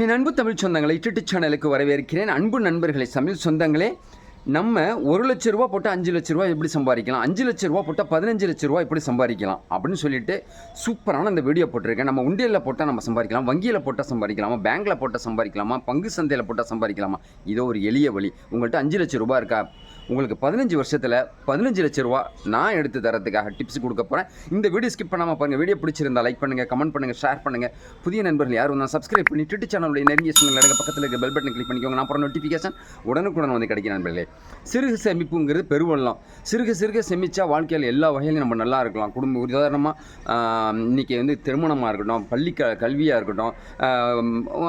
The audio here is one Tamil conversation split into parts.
என் அன்பு தமிழ் சொந்தங்களை யூடியூப் சேனலுக்கு வரவேற்கிறேன். அன்பு நண்பர்களை தமிழ் சொந்தங்களே நம்ம ஒரு லட்ச ரூபா போட்டால் அஞ்சு லட்ச ரூபா எப்படி சம்பாதிக்கலாம்? அஞ்சு லட்ச ரூபா போட்டால் பதினஞ்சு லட்ச ரூபா எப்படி சம்பாதிக்கலாம்? அப்படின்னு சொல்லிட்டு சூப்பரான அந்த வீடியோ போட்டிருக்கேன். நம்ம உண்டியலில் போட்டால் நம்ம சம்பாதிக்கலாம் வங்கியில் போட்டால் சம்பாதிக்கலாமா? பேங்க்கில் போட்டால் சம்பாதிக்கலாமா? பங்கு சந்தையில் போட்டால் சம்பாதிக்கலாமா? இதோ ஒரு எளிய வழி. உங்கள்கிட்ட அஞ்சு லட்ச ரூபா இருக்கா? உங்களுக்கு பதினஞ்சு வருஷத்தில் பதினஞ்சு லட்ச ரூபா நான் எடுத்து தரத்துக்காக டிப்ஸ் கொடுக்க போகிறேன் இந்த வீடியோ ஸ்கிப் பண்ணாமல் பாருங்கள் வீடியோ பிடிச்சிருந்தா லைக் பண்ணுங்கள் கமெண்ட் பண்ணுங்கள் ஷேர் பண்ணுங்கள் புதிய நண்பர்கள் யாரும் வந்தால் சப்ஸ்கிரைப் பண்ணி ட்விட்டர் சேனலுடைய நிறைய சொன்னங்கள் பக்கத்தில் இருக்க பெல் பட்டன் கிளிக் பண்ணிக்கோங்க. நான் அப்புறம் நோட்டிஃபிகேஷன் உடனுக்குடன் வந்து கிடைக்கும் நண்பர்களே. சிறுக சேமிப்புங்கிறது பெருவெல்லாம் சிறுக சிறுக சேமிச்சா வாழ்க்கையில் எல்லா வகையிலும் நம்ம நல்லா இருக்கலாம். குடும்ப உதாரணமாக இன்றைக்கி வந்து திருமணமாக இருக்கட்டும் பள்ளி க கல்வியாக இருக்கட்டும்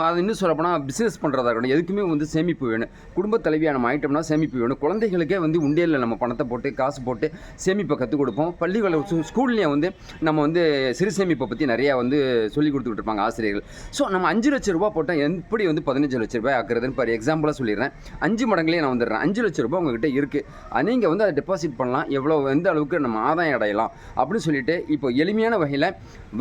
அது இன்னும் சொல்லப்போனால் பிஸ்னஸ் பண்ணுறதா இருக்கட்டும் எதுக்குமே வந்து சேமிப்பு வேணும். குடும்ப தலைவியாக நம்ம ஆகிட்டோம்னா சேமிப்பு வேணும். குழந்தைகளுக்கு வந்து உண்டியலில் நம்ம பணத்தை போட்டு காசு போட்டு சேமிப்பை கற்றுக் கொடுப்போம். பள்ளிகளை ஸ்கூல்லேயே வந்து நம்ம வந்து சிறு சேமிப்பை பற்றி நிறையா வந்து சொல்லி கொடுத்துக்கிட்டு இருப்பாங்க ஆசிரியர்கள். ஸோ நம்ம அஞ்சு லட்ச ரூபா போட்டால் எப்படி வந்து பதினஞ்சு லட்ச ரூபாய் ஆக்குறதுன்னு பாரு எக்ஸாம்பிளாக சொல்லிடுறேன். அஞ்சு மடங்குலேயே நான் வந்துடுறேன். அஞ்சு லட்ச ரூபாய் உங்ககிட்ட இருக்குது நீங்கள் வந்து அதை டெபாசிட் பண்ணலாம். எவ்வளோ எந்த அளவுக்கு நம்ம ஆதாயம் அடையலாம் அப்படின்னு சொல்லிட்டு இப்போ எளிமையான வகையில்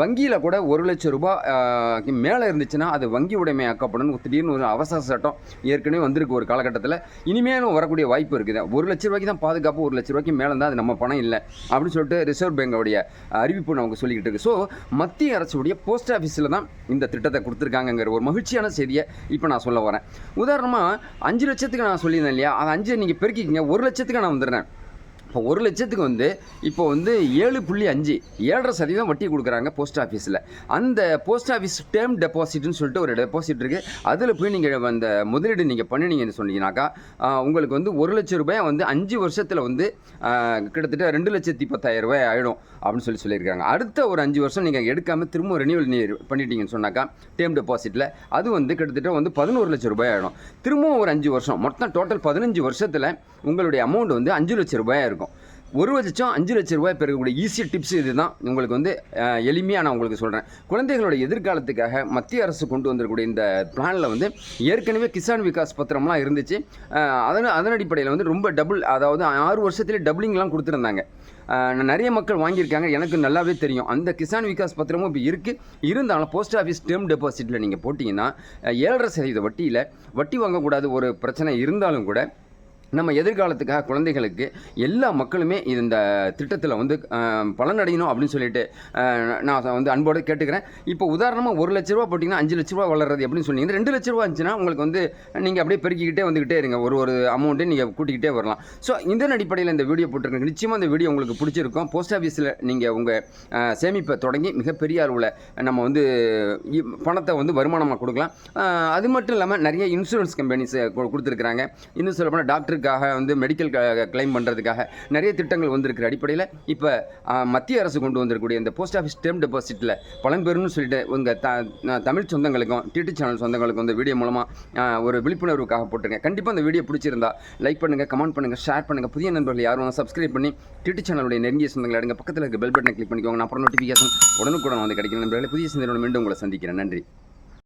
வங்கியில் கூட ஒரு லட்ச ரூபாய் மேலே இருந்துச்சுன்னா அது வங்கி உடைமையாக்கப்படும் திடீர்னு ஒரு அவசர சட்டம் ஏற்கனவே வந்திருக்கு ஒரு காலகட்டத்தில். இனிமேலும் வரக்கூடிய வாய்ப்பு இருக்குது. ஒரு லட்ச ரூபாய்க்கு தான் பாதுகாப்பு ஒரு லட்ச ரூபாய்க்கு மேலே தான் அது நம்ம பணம் இல்லை. அப்படின்னு சொல்லிட்டு ரிசர்வ் பேங்கோடைய அறிவிப்பு நமக்கு சொல்லிக்கிட்டு இருக்கு. ஸோ மத்திய அரசுடைய போஸ்ட் ஆஃபீஸில் தான் இந்த திட்டத்தை கொடுத்துருக்காங்கங்கிற ஒரு மகிழ்ச்சியான செய்தியை இப்போ நான் சொல்ல வரேன் உதாரணமாக அஞ்சு லட்சத்துக்கு நான் சொல்லியிருந்தேன் இல்லையா? அது அஞ்சு நீங்கள் பெருக்கிக்கிங்க ஒரு லட்சத்துக்கு நான் வந்துடுறேன். ஒரு லட்சத்துக்கு வந்து இப்போ வந்து ஏழு புள்ளி அஞ்சு ஏழரை சதவீதம் வட்டி கொடுக்குறாங்க போஸ்ட் ஆஃபீஸில். அந்த போஸ்ட் ஆஃபீஸ் டேர்ம் டெபாசிட்னு சொல்லிட்டு ஒரு டெபாசிட் இருக்குது அதில் போய் நீங்கள் அந்த முதலீடு நீங்கள் பண்ணினீங்கன்னு சொன்னீங்கன்னாக்கா உங்களுக்கு வந்து ஒரு லட்ச ரூபாய் வந்து அஞ்சு வருஷத்தில் வந்து கிட்டத்தட்ட ரெண்டு லட்சத்தி பத்தாயிரம் ரூபாய் ஆகிடும் அப்படின்னு சொல்லி சொல்லியிருக்காங்க. அடுத்த ஒரு அஞ்சு வருஷம் நீங்கள் எடுக்காமல் திரும்ப ரெனியூவல் நீ பண்ணிட்டீங்கன்னு சொன்னாக்கா டேர்ம் டெபாசிட்டில் அது வந்து கிட்டத்தட்ட வந்து பதினோரு லட்சம் ரூபாய் ஆகிடும் திரும்பவும் ஒரு அஞ்சு வருஷம் மொத்தம் டோட்டல் பதினஞ்சு வருஷத்தில் உங்களுடைய அமௌண்ட் வந்து அஞ்சு லட்சம் ரூபாயாக இருக்கும் ஒரு லட்சம் அஞ்சு லட்ச ரூபாய் பெறக்கூடிய ஈஸி டிப்ஸ் இதுதான். உங்களுக்கு வந்து எளிமையாக நான் உங்களுக்கு சொல்கிறேன் குழந்தைகளோட எதிர்காலத்துக்காக மத்திய அரசு கொண்டு வந்திருக்கக்கூடிய இந்த பிளானில் வந்து ஏற்கனவே கிசான் விகாஸ் பத்திரம்லாம் இருந்துச்சு. அதன் அதன் அடிப்படையில் வந்து ரொம்ப டபுள் அதாவது ஆறு வருஷத்துலேயே டபுளிங்லாம் கொடுத்துருந்தாங்க. நிறைய மக்கள் வாங்கியிருக்காங்க. எனக்கு நல்லாவே தெரியும். அந்த கிசான் விகாஸ் பத்திரமும் இப்போ இருக்குது இருந்தாலும் போஸ்ட் ஆஃபீஸ் டேர்ம் டெபாசிட்டில் நீங்கள் போட்டிங்கன்னா ஏழரை சதவீத வட்டியில் வட்டி வாங்கக்கூடாது ஒரு பிரச்சனை இருந்தாலும் கூட நம்ம எதிர்காலத்துக்காக குழந்தைகளுக்கு எல்லா மக்களுமே இந்த திட்டத்தில் வந்து பலனடையணும் அப்படின்னு சொல்லிட்டு நான் வந்து அன்போடு கேட்டுக்கிறேன். இப்போ உதாரணமாக ஒரு லட்ச ரூபா போட்டிங்கன்னா அஞ்சு லட்ச ரூபா வளர்றது அப்படின்னு சொன்னீங்கன்னா ரெண்டு லட்ச ரூபா இருந்துச்சுன்னா உங்களுக்கு வந்து நீங்கள் அப்படியே பெருக்கிக்கிட்டே வந்துக்கிட்டே இருங்க. ஒரு ஒரு அமௌண்ட்டு நீங்கள் கூட்டிக்கிட்டே வரலாம். ஸோ இந்த அடிப்படையில் இந்த வீடியோ போட்டிருக்கேன். நிச்சயமாக இந்த வீடியோ உங்களுக்கு பிடிச்சிருக்கும். போஸ்ட் ஆஃபீஸில் நீங்கள் உங்கள் சேமிப்பை தொடங்கி மிகப்பெரிய அளவில் நம்ம வந்து பணத்தை வந்து வருமானமாக கொடுக்கலாம். அது மட்டும் இல்லாமல் நிறைய இன்சூரன்ஸ் கம்பெனிஸ் கொடுத்துருக்குறாங்க. இன்னும் சொல்லப்போனால் டாக்டருக்காக வந்து மெடிக்கல் கிளைம் பண்ணுறதுக்காக நிறைய திட்டங்கள் வந்திருக்கிற அடிப்படையில் இப்போ மத்திய அரசு கொண்டு வந்திருக்கக்கூடிய இந்த போஸ்ட் ஆஃபீஸ் டேர்ம் டெபாசிட்டில் பழம்பெருன்னு சொல்லிட்டு உங்கள் த தமிழ் சொந்தங்களுக்கும் டிடி சேனல் சொந்தங்களுக்கும் இந்த வீடியோ மூலமாக ஒரு விழிப்புணர்வுக்காக போட்டிருக்கேன். கண்டிப்பாக அந்த வீடியோ பிடிச்சிருந்தா லைக் பண்ணுங்கள் கமெண்ட் பண்ணுங்கள் ஷேர் பண்ணுங்கள் புதிய நண்பர்கள் யாரும் சப்ஸ்கிரைப் பண்ணி டிடி சேனலுடைய நெருங்கிய சொந்தங்களை எடுங்க பக்கத்தில் இருக்க பெல் பட்டனை கிளிக் பண்ணிக்கோங்க. நான் அப்புறம் நோட்டிஃபிகேஷன் உடனுக்குடன் வந்து கிடைக்கிற நண்பர்களை புதிய சிந்தனை மீண்டும் உங்களை சந்திக்கிறேன். நன்றி.